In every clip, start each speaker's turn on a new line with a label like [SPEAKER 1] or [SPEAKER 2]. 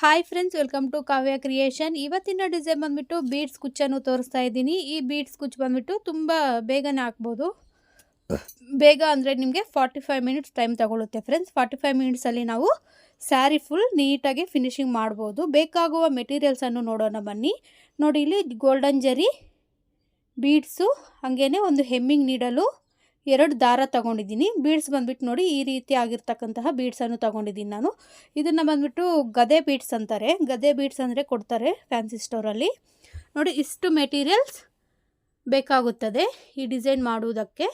[SPEAKER 1] Hi friends welcome to Kavya creation ಇವತ್ತಿನ design ಬಂದ್ಬಿಟ್ಟು beads ಕುಚ್ಚನ್ನು ತೋರಿಸ್ತಾ ಇದ್ದೀನಿ. ಈ ಬೀಡ್ಸ್ ಕುಚ್ಚು ಬಂದ್ಬಿಟ್ಟು ತುಂಬ ಬೇಗನೆ ಹಾಕ್ಬೋದು. ಬೇಗ ಅಂದರೆ ನಿಮಗೆ ಫಾರ್ಟಿ ಫೈವ್ ಮಿನಿಟ್ಸ್ ಟೈಮ್ ತಗೊಳ್ಳುತ್ತೆ ಫ್ರೆಂಡ್ಸ್ ಫಾರ್ಟಿ ಫೈವ್ ಮಿನಿಟ್ಸಲ್ಲಿ ನಾವು ಸ್ಯಾರಿ ಫುಲ್ ನೀಟಾಗಿ ಫಿನಿಶಿಂಗ್ ಮಾಡ್ಬೋದು. ಬೇಕಾಗುವ ಮೆಟೀರಿಯಲ್ಸನ್ನು ನೋಡೋಣ ಬನ್ನಿ. ನೋಡಿ, ಇಲ್ಲಿ ಗೋಲ್ಡನ್ ಜರಿ ಬೀಡ್ಸು ಹಾಗೇ ಒಂದು ಹೆಮ್ಮಿಂಗ್ ನೀಡಲು ಎರಡು ದಾರ ತಗೊಂಡಿದ್ದೀನಿ. ಬೀಡ್ಸ್ ಬಂದ್ಬಿಟ್ಟು ನೋಡಿ ಈ ರೀತಿ ಆಗಿರ್ತಕ್ಕಂತಹ ಬೀಡ್ಸನ್ನು ತಗೊಂಡಿದ್ದೀನಿ ನಾನು. ಇದನ್ನು ಬಂದುಬಿಟ್ಟು ಗದೆ ಬೀಡ್ಸ್ ಅಂತಾರೆ. ಗದೆ ಬೀಡ್ಸ್ ಅಂದರೆ ಕೊಡ್ತಾರೆ ಫ್ಯಾನ್ಸಿ ಸ್ಟೋರಲ್ಲಿ ನೋಡಿ ಇಷ್ಟು ಮೆಟೀರಿಯಲ್ಸ್ ಬೇಕಾಗುತ್ತದೆ ಈ ಡಿಸೈನ್ ಮಾಡುವುದಕ್ಕೆ.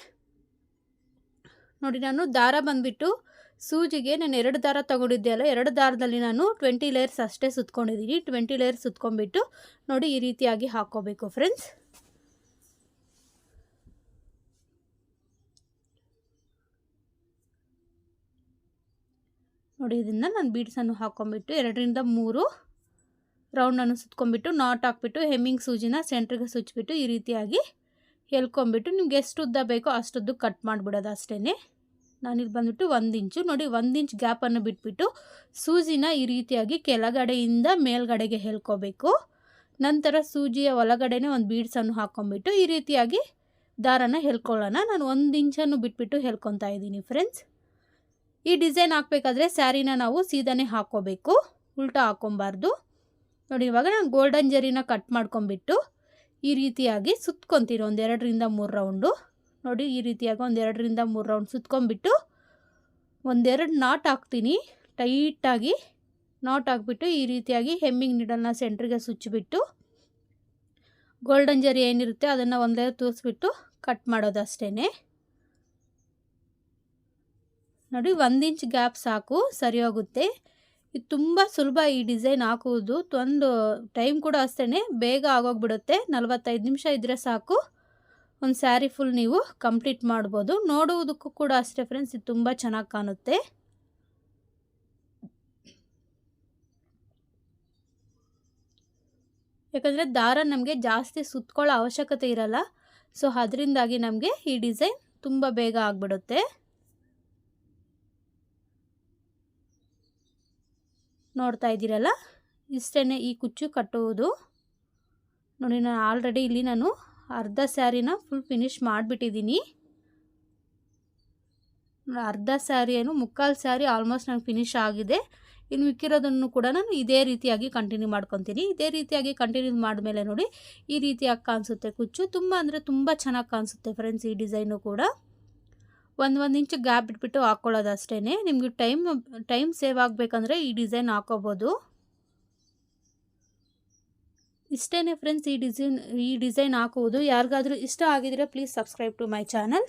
[SPEAKER 1] ನೋಡಿ ನಾನು ದಾರ ಬಂದ್ಬಿಟ್ಟು ಸೂಜಿಗೆ ನಾನು ಎರಡು ದಾರ ತಗೊಂಡಿದ್ದೆ ಅಲ್ಲ, ಎರಡು ದಾರದಲ್ಲಿ ನಾನು ಟ್ವೆಂಟಿ ಲೇಯರ್ಸ್ ಅಷ್ಟೇ ಸುತ್ಕೊಂಡಿದ್ದೀನಿ. ಟ್ವೆಂಟಿ ಲೇಯರ್ಸ್ ಸುತ್ಕೊಂಡ್ಬಿಟ್ಟು ನೋಡಿ ಈ ರೀತಿಯಾಗಿ ಹಾಕ್ಕೋಬೇಕು ಫ್ರೆಂಡ್ಸ್. ನೋಡಿ ಇದನ್ನು ನಾನು ಬೀಡ್ಸನ್ನು ಹಾಕ್ಕೊಂಬಿಟ್ಟು ಎರಡರಿಂದ ಮೂರು ರೌಂಡನ್ನು ಸುತ್ಕೊಂಡ್ಬಿಟ್ಟು ನಾಟ್ ಹಾಕ್ಬಿಟ್ಟು ಹೆಮ್ಮಿಂಗ್ ಸೂಜಿನ ಸೆಂಟ್ರಿಗೆ ಸುಚ್ಚಿಬಿಟ್ಟು ಈ ರೀತಿಯಾಗಿ ಎಲ್ಕೊಂಬಿಟ್ಟು ನಿಮ್ಗೆ ಎಷ್ಟು ಉದ್ದ ಬೇಕೋ ಅಷ್ಟುದ್ದು ಕಟ್ ಮಾಡಿಬಿಡೋದು ಅಷ್ಟೇ ನಾನಿಲ್ಲಿ ಬಂದುಬಿಟ್ಟು ಒಂದು ಇಂಚು. ನೋಡಿ, ಒಂದು ಇಂಚ್ ಗ್ಯಾಪನ್ನು ಬಿಟ್ಬಿಟ್ಟು ಸೂಜಿನ ಈ ರೀತಿಯಾಗಿ ಕೆಳಗಡೆಯಿಂದ ಮೇಲ್ಗಡೆಗೆ ಹೇಳ್ಕೋಬೇಕು. ನಂತರ ಸೂಜಿಯ ಒಳಗಡೆನೆ ಒಂದು ಬೀಡ್ಸನ್ನು ಹಾಕ್ಕೊಂಬಿಟ್ಟು ಈ ರೀತಿಯಾಗಿ ದಾರನ ಹೇಳ್ಕೊಳ್ಳೋಣ. ನಾನು ಒಂದು ಇಂಚನ್ನು ಬಿಟ್ಬಿಟ್ಟು ಹೇಳ್ಕೊತಾ ಇದ್ದೀನಿ ಫ್ರೆಂಡ್ಸ್ ಈ ಡಿಸೈನ್ ಹಾಕಬೇಕಾದ್ರೆ ಸ್ಯಾರಿನ ನಾವು ಸೀದಾನೆ ಹಾಕ್ಕೋಬೇಕು. ಉಲ್ಟಾ ಹಾಕ್ಕೊಬಾರ್ದು. ನೋಡಿ, ಇವಾಗ ನಾನು ಗೋಲ್ಡನ್ ಜರಿನ ಕಟ್ ಮಾಡ್ಕೊಂಬಿಟ್ಟು ಈ ರೀತಿಯಾಗಿ ಸುತ್ಕೊತೀನಿ ಒಂದೆರಡರಿಂದ ಮೂರು ರೌಂಡು. ನೋಡಿ, ಈ ರೀತಿಯಾಗಿ ಒಂದೆರಡರಿಂದ ಮೂರು ರೌಂಡ್ ಸುತ್ಕೊಂಬಿಟ್ಟು ಒಂದೆರಡು ನಾಟ್ ಹಾಕ್ತೀನಿ. ಟೈಟಾಗಿ ನಾಟ್ ಹಾಕ್ಬಿಟ್ಟು ಈ ರೀತಿಯಾಗಿ ಹೆಮ್ಮಿಂಗ್ ನೀಡಲ್ನ ಸೆಂಟ್ರಿಗೆ ಸುಚ್ಚಿಬಿಟ್ಟು ಗೋಲ್ಡನ್ ಜರಿ ಏನಿರುತ್ತೆ ಅದನ್ನು ಒಂದೇ ತೂರಿಸ್ಬಿಟ್ಟು ಕಟ್ ಮಾಡೋದು ಅಷ್ಟೇ ನೋಡಿ ಒಂದು ಇಂಚ್ ಗ್ಯಾಪ್ ಸಾಕು ಸರಿ ಹೋಗುತ್ತೆ ಇದು ತುಂಬ ಸುಲಭ ಈ ಡಿಸೈನ್ ಹಾಕುವುದು. ಒಂದು ಟೈಮ್ ಕೂಡ ಅಷ್ಟೇ ಬೇಗ ಆಗೋಗ್ಬಿಡುತ್ತೆ. ನಲವತ್ತೈದು ನಿಮಿಷ ಇದ್ದರೆ ಸಾಕು. ಒಂದು ಸ್ಯಾರಿ ಫುಲ್ ನೀವು ಕಂಪ್ಲೀಟ್ ಮಾಡ್ಬೋದು. ನೋಡುವುದಕ್ಕೂ ಕೂಡ ಅಷ್ಟೇ ಫ್ರೆಂಡ್ಸ್, ಇದು ತುಂಬ ಚೆನ್ನಾಗಿ ಕಾಣುತ್ತೆ. ಯಾಕಂದರೆ ದಾರ ನಮಗೆ ಜಾಸ್ತಿ ಸುತ್ಕೊಳ್ಳೋ ಅವಶ್ಯಕತೆ ಇರಲ್ಲ. ಸೊ, ಅದರಿಂದಾಗಿ ನಮಗೆ ಈ ಡಿಸೈನ್ ತುಂಬ ಬೇಗ ಆಗಿಬಿಡುತ್ತೆ. ನೋಡ್ತಾ ಇದ್ದೀರಲ್ಲ? ಇಷ್ಟೇ ಈ ಕುಚ್ಚು ಕಟ್ಟುವುದು. ನೋಡಿ ನಾನು ಆಲ್ರೆಡಿ ಇಲ್ಲಿ ನಾನು ಅರ್ಧ ಸ್ಯಾರಿನ ಫುಲ್ ಫಿನಿಶ್ ಮಾಡಿಬಿಟ್ಟಿದ್ದೀನಿ. ಅರ್ಧ ಸ್ಯಾರಿಯನ್ನು ಮುಕ್ಕಾಲು ಸ್ಯಾರಿ ಆಲ್ಮೋಸ್ಟ್ ನನಗೆ ಫಿನಿಶ್ ಆಗಿದೆ. ಇನ್ನು ಮಿಕ್ಕಿರೋದನ್ನು ಕೂಡ ನಾನು ಇದೇ ರೀತಿಯಾಗಿ ಕಂಟಿನ್ಯೂ ಮಾಡ್ಕೊತೀನಿ. ಇದೇ ರೀತಿಯಾಗಿ ಕಂಟಿನ್ಯೂ ಮಾಡಿದ್ಮೇಲೆ ನೋಡಿ, ಈ ರೀತಿಯಾಗಿ ಕಾಣಿಸುತ್ತೆ ಕುಚ್ಚು. ತುಂಬ ಅಂದರೆ ತುಂಬ ಚೆನ್ನಾಗಿ ಕಾಣಿಸುತ್ತೆ ಫ್ರೆಂಡ್ಸ್ ಈ ಡಿಸೈನು ಕೂಡ. ಒಂದು ಒಂದು ಇಂಚು ಗ್ಯಾಪ್ ಬಿಟ್ಬಿಟ್ಟು ಹಾಕ್ಕೊಳ್ಳೋದು ಅಷ್ಟೇ ನಿಮಗೆ ಟೈಮ್ ಟೈಮ್ ಸೇವ್ ಆಗಬೇಕಂದ್ರೆ ಈ ಡಿಸೈನ್ ಹಾಕೋಬೋದು. ಇಷ್ಟೇ ಫ್ರೆಂಡ್ಸ್ ಈ ಡಿಸೈನ್ ಈ ಡಿಸೈನ್ ಹಾಕುವುದು. ಯಾರಿಗಾದರೂ ಇಷ್ಟ ಆಗಿದ್ರೆ please subscribe to my channel.